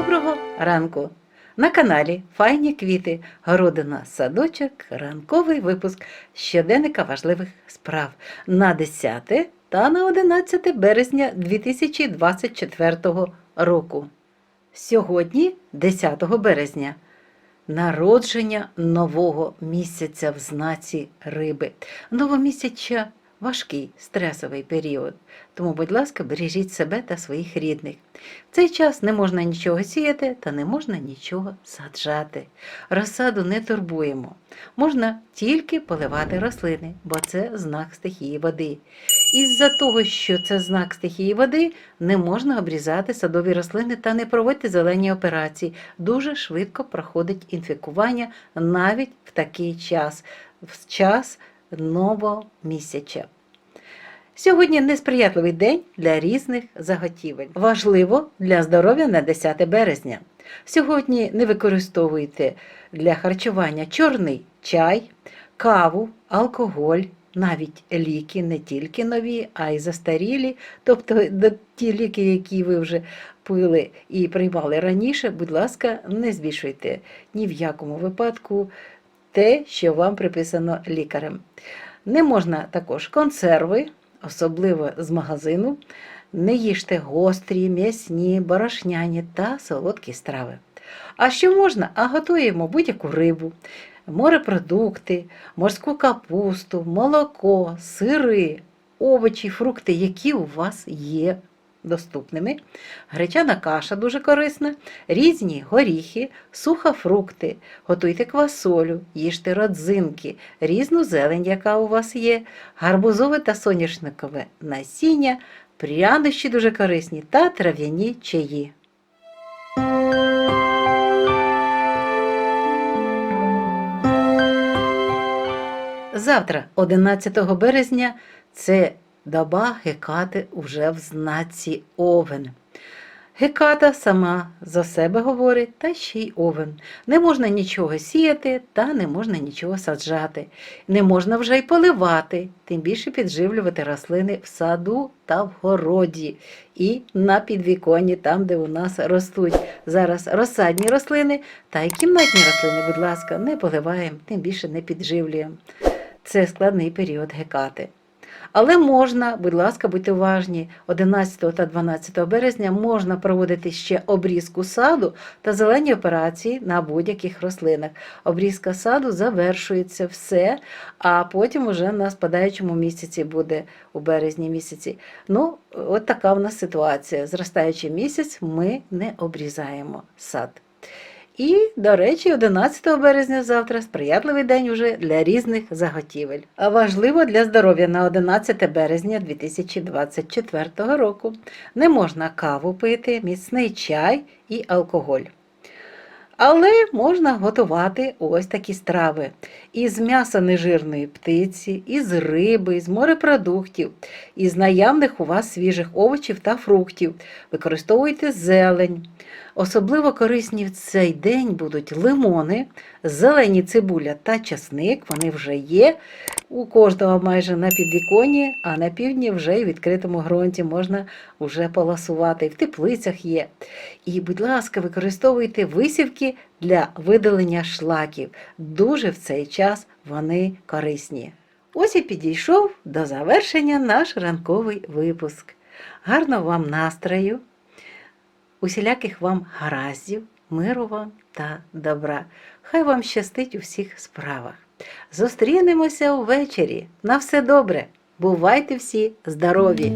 Доброго ранку! На каналі Файні квіти, городина, садочок, ранковий випуск щоденника важливих справ на 10 та на 11 березня 2024 року. Сьогодні, 10 березня, народження нового місяця в знаці риби. Новомісяча важкий стресовий період. Тому, будь ласка, бережіть себе та своїх рідних. В цей час не можна нічого сіяти та не можна нічого саджати. Розсаду не турбуємо. Можна тільки поливати рослини, бо це знак стихії води. Із-за того, що це знак стихії води, не можна обрізати садові рослини та не проводити зелені операції. Дуже швидко проходить інфікування навіть в такий час, в час новомісяча. Сьогодні несприятливий день для різних заготівель. Важливо для здоров'я на 10 березня. Сьогодні не використовуйте для харчування чорний чай, каву, алкоголь, навіть ліки, не тільки нові, а й застарілі, тобто ті ліки, які ви вже пили і приймали раніше, будь ласка, не збільшуйте ні в якому випадку те, що вам приписано лікарем. Не можна також консерви, особливо з магазину. Не їжте гострі, м'ясні, борошняні та солодкі страви. А що можна? А готуємо будь-яку рибу, морепродукти, морську капусту, молоко, сири, овочі, фрукти, які у вас є доступними. Гречана каша дуже корисна, різні горіхи, сухофрукти, готуйте квасолю, їжте родзинки, різну зелень, яка у вас є, гарбузове та соняшникове насіння, прянощі дуже корисні та трав'яні чаї. Завтра, 11 березня, це доба Гекати уже в знаці Овен. Геката сама за себе говорить, та ще й овен. Не можна нічого сіяти та не можна нічого саджати. Не можна вже й поливати, тим більше підживлювати рослини в саду та в городі і на підвіконні, там, де у нас ростуть зараз розсадні рослини та й кімнатні рослини, будь ласка, не поливаємо, тим більше не підживлюємо. Це складний період гекати. Але можна, будь ласка, будьте уважні, 11 та 12 березня можна проводити ще обрізку саду та зелені операції на будь-яких рослинах. Обрізка саду завершується все, а потім уже на спадаючому місяці буде у березні місяці. Ну, от така в нас ситуація. Зростаючий місяць ми не обрізаємо сад. І, до речі, 11 березня завтра сприятливий день уже для різних заготівель. А важливо для здоров'я на 11 березня 2024 року. Не можна каву пити, міцний чай і алкоголь. Але можна готувати ось такі страви із м'яса нежирної птиці, із риби, з морепродуктів, із наявних у вас свіжих овочів та фруктів. Використовуйте зелень. Особливо корисні в цей день будуть лимони, зелені цибуля та часник. Вони вже є у кожного майже на підвіконні, а на півдні вже й в відкритому ґрунті можна вже поласувати. В теплицях є. І, будь ласка, використовуйте висівки для видалення шлаків. Дуже в цей час вони корисні. Ось і підійшов до завершення наш ранковий випуск. Гарного вам настрою! Усіляких вам гараздів, миру вам та добра. Хай вам щастить у всіх справах. Зустрінемося увечері. На все добре. Бувайте всі здорові!